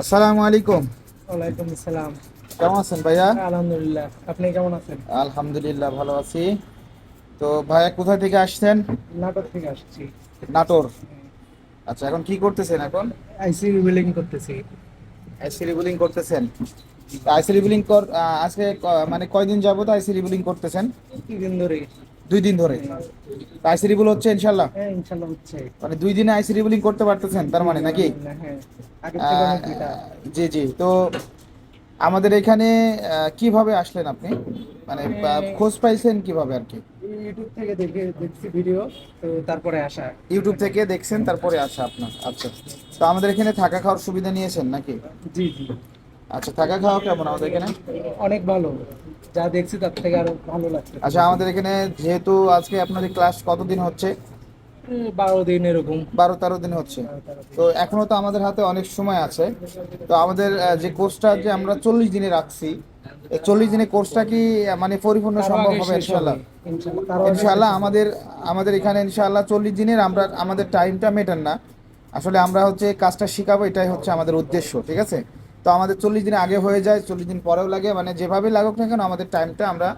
আসসালামু আলাইকুম। ওয়ালাইকুম আসসালাম। কেমন আছেন ভাইয়া? আলহামদুলিল্লাহ। আপনি কেমন আছেন? আলহামদুলিল্লাহ ভালো আছি। তো ভাইয়া কোথা থেকে আসছেন? নাটক থেকে আসছি। নাটোর। আচ্ছা এখন কি করতেছেন এখন? আইসি বিল্ডিং করতেছি। আইসি রিবুলিং করতেছেন। আইসি রিবুলিং কর আজকে মানে কয়দিন যাবত আইসি রিবুলিং করতেছেন? কি দিন ধরে দুই দিন ধরে। আইসি রিবুল হচ্ছে ইনশাল্লাহ হ্যাঁ ইনশাল্লাহ হচ্ছে। মানে দুই দিনে আইসি রিবুলিং করতে পারতেছেন তার মানে নাকি? হ্যাঁ বেটা জি জি। তো আমাদের এখানে কীভাবে আসলেন আপনি? মানে খোঁজ পাইছেন কীভাবে আর কি? ইউটিউব থেকে দেখে দেখছি ভিডিও তো তারপরে আসা। ইউটিউব থেকে দেখছেন তারপরে আসা আপনার। আচ্ছা। তো আমাদের এখানে থাকা খাওয়ার সুবিধা নিয়েছেন নাকি? জি জি। আচ্ছা থাকা খাওয়া কেমন আমাদের এখানে? অনেক ভালো। যা দেখছি তার থেকে আরও ভালো লাগছে। আচ্ছা আমাদের এখানে যেহেতু আজকে আপনাদের ক্লাস কতদিন হচ্ছে? বারো দিন এরকম। বারো তেরো দিন হচ্ছে। তো এখনও তো আমাদের হাতে অনেক সময় আছে। তো আমাদের যে কোর্সটা যে আমরা চল্লিশ দিনে রাখছি চল্লিশ দিনের কোর্সটা কি মানে পরিপূর্ণ সম্ভব হবে ইনশাল্লাহ ইনশাল্লাহ ইনশাআল্লাহ আমাদের আমাদের এখানে ইনশাআল্লাহ চল্লিশ দিনের আমরা আমাদের টাইমটা মেটান না। আসলে আমরা হচ্ছে কাজটা শিখাবো এটাই হচ্ছে আমাদের উদ্দেশ্য ঠিক আছে? তো আমাদের চল্লিশ দিন আগে হয়ে যায়, চল্লিশ দিন পরেও লাগে। মানে যেভাবে লাগুক না কেন, আমাদের টাইমটা আমরা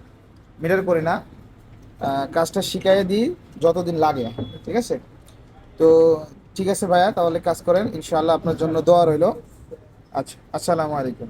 মিটার করি না। কাজটা শিখাইয়ে দিই যতদিন লাগে, ঠিক আছে? তো ঠিক আছে ভাইয়া, তাহলে কাজ করেন। ইনশাল্লাহ আপনার জন্য দোয়া রইল। আচ্ছা আসসালামু আলাইকুম।